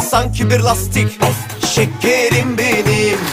sanki bir lastik. Şekerim benim.